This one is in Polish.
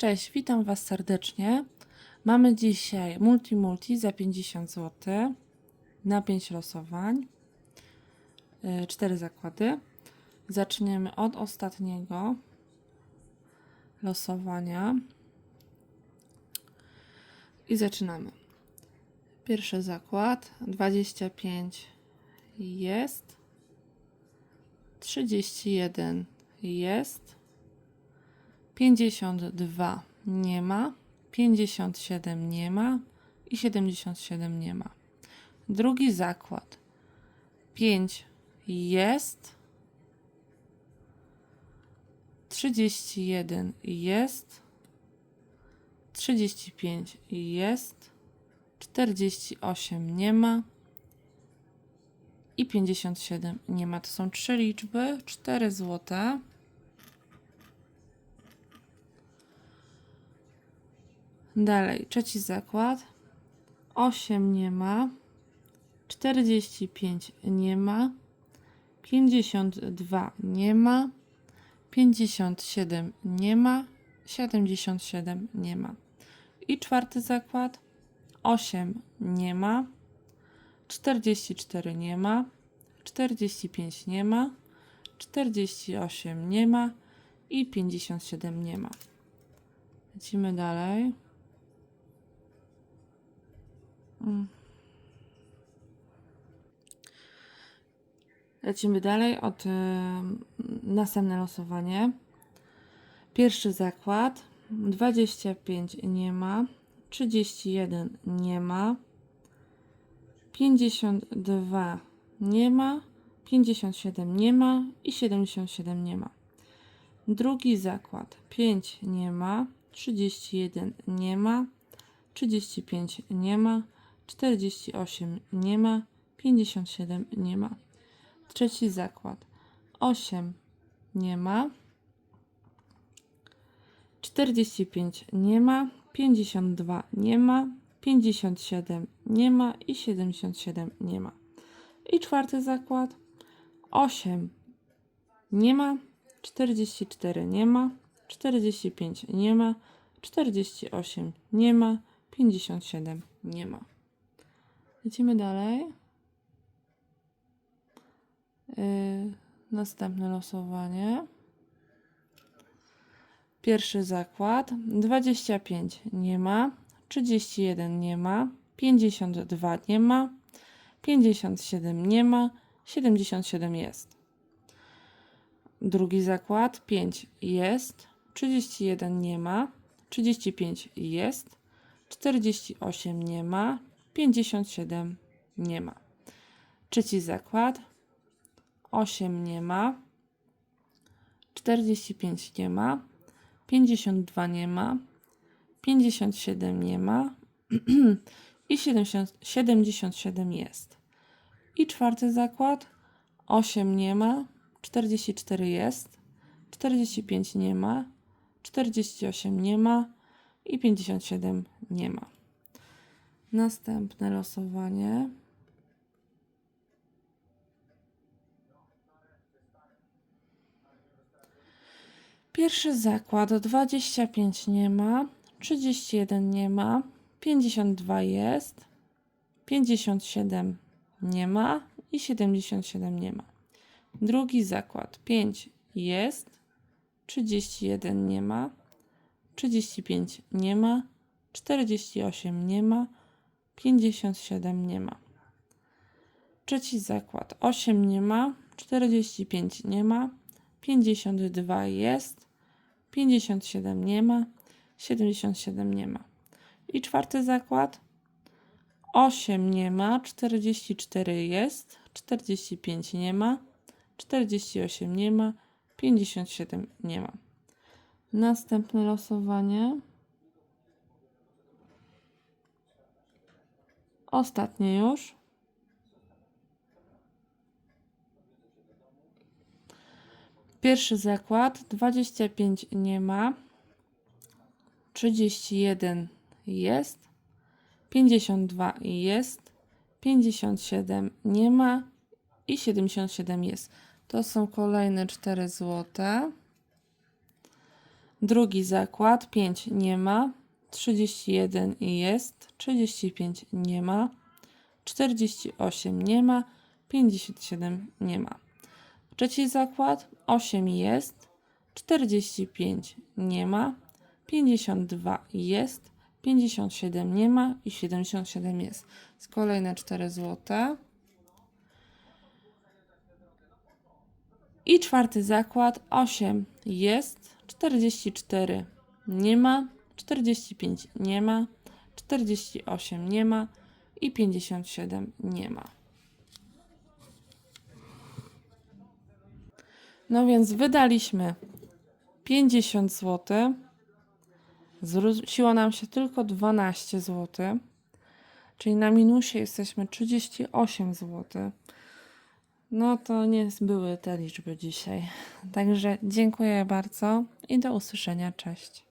Cześć, witam Was serdecznie. Mamy dzisiaj multi multi za 50 zł na 5 losowań. 4 zakłady. Zaczniemy od ostatniego losowania. I zaczynamy. Pierwszy zakład 25 jest. 31 jest. 52 nie ma. 57 nie ma. I 77 nie ma. Drugi zakład 5 jest. 31 jest. 35 jest. 48 nie ma. I 57 nie ma. To są trzy liczby. 4 złote. Dalej, trzeci zakład. 8 nie ma. 45 nie ma. 52 nie ma. 57 nie ma. 77 nie ma. I czwarty zakład. 8 nie ma. 44 nie ma. 45 nie ma. 48 nie ma. I 57 nie ma. Lecimy dalej. Lecimy dalej od y, następne losowanie. Pierwszy zakład. 25 nie ma, 31 nie ma, 52 nie ma, 57 nie ma i 77 nie ma. Drugi zakład. 5 nie ma, 31 nie ma, 35 nie ma, 48 nie ma, 57 nie ma. Trzeci zakład 8 nie ma, 45 nie ma, 52 nie ma, 57 nie ma i 77 nie ma. I czwarty zakład 8 nie ma, 44 nie ma, 45 nie ma, 48 nie ma, 57 nie ma. Lecimy dalej. Yy, następne losowanie. Pierwszy zakład 25 nie ma, 31 nie ma, 52 nie ma, 57 nie ma, 77 jest. Drugi zakład 5 jest, 31 nie ma, 35 jest, 48 nie ma, 57 nie ma. Trzeci zakład. 8 nie ma, 45 nie ma, 52 nie ma, 57 nie ma. I 70, 77 jest. I czwarty zakład. 8 nie ma, 44 jest, 45 nie ma, 48 nie ma. I 57 nie ma. Następne losowanie. Pierwszy zakład 25 nie ma, 31 nie ma, 52 jest, 57 nie ma i 77 nie ma. Drugi zakład 5 jest, 31 nie ma, 35 nie ma, 48 nie ma, 57 nie ma. Trzeci zakład 8 nie ma, 45 nie ma, 52 jest, 57 nie ma, 77 nie ma. I czwarty zakład 8 nie ma, 44 jest, 45 nie ma, 48 nie ma, 57 nie ma. Następne losowanie. Ostatnie już. Pierwszy zakład 25 nie ma, 31 jest, 52 jest, 57 nie ma i 77 jest. To są kolejne 4 złote. Drugi zakład 5 nie ma, 31 jest, 35 nie ma, 48 nie ma, 57 nie ma. Trzeci zakład 8 jest, 45 nie ma, 52 jest, 57 nie ma i 77 jest. Z kolejne 4 złote. I czwarty zakład 8 jest, 44 nie ma, 45 nie ma, 48 nie ma i 57 nie ma. No więc wydaliśmy 50 zł. Zwróciło nam się tylko 12 zł. Czyli na minusie jesteśmy 38 zł. No to nie były te liczby dzisiaj. Także dziękuję bardzo i do usłyszenia. Cześć.